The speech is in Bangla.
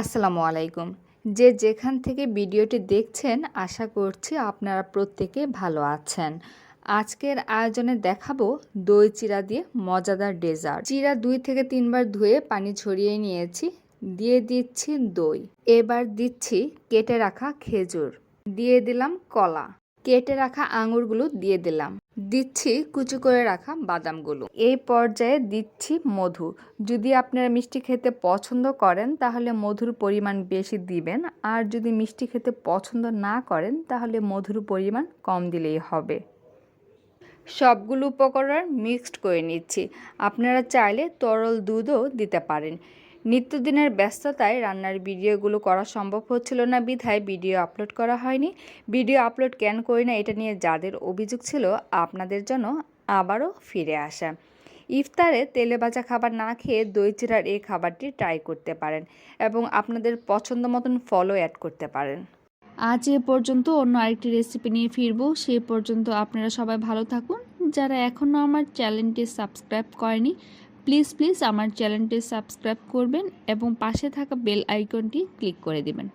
আসসালামু আলাইকুম। যে যেখান থেকে ভিডিওটি দেখছেন, আশা করছি আপনারা প্রত্যেকে ভালো আছেন। আজকের আয়োজনে দেখাবো দই চিরা দিয়ে মজাদার ডেজার্ট। চিরা দুই থেকে তিনবার ধুয়ে পানি ছড়িয়ে নিয়েছি, দিয়ে দিচ্ছি দই। এবার দিচ্ছি কেটে রাখা খেজুর। দিয়ে দিলাম কলা। কেটে রাখা আঙুরগুলো দিয়ে দিলাম। দিচ্ছি কুচু করে রাখা বাদামগুলো। এই পর্যায়ে দিচ্ছি মধু। যদি আপনারা মিষ্টি খেতে পছন্দ করেন, তাহলে মধুর পরিমাণ বেশি দিবেন। আর যদি মিষ্টি খেতে পছন্দ না করেন, তাহলে মধুর পরিমাণ কম দিলেই হবে। সবগুলো উপকরণ মিক্সড করে নিচ্ছি। আপনারা চাইলে তরল দুধও দিতে পারেন। নিত্যদিনের ব্যস্ততায় রান্নার ভিডিওগুলো করা সম্ভব হচ্ছিল না বিধায় ভিডিও আপলোড করা হয়নি। ভিডিও আপলোড কেন করি না এটা নিয়ে যাদের অভিযোগ ছিল আপনাদের জন্য আবারও ফিরে আসা। ইফতারে তেলে ভাজা খাবার না খেয়ে দই চিরার এই খাবারটি ট্রাই করতে পারেন এবং আপনাদের পছন্দ মতন ফলও অ্যাড করতে পারেন। আজ এ পর্যন্ত অন্য আরেকটি রেসিপি নিয়ে ফিরবো। সে পর্যন্ত আপনারা সবাই ভালো থাকুন। যারা এখনও আমার চ্যানেলটি সাবস্ক্রাইব করেনি প্লিজ প্লিজ আমার চ্যানেলটি সাবস্ক্রাইব করবেন এবং পাশে থাকা বেল আইকনটি ক্লিক করে দিবেন।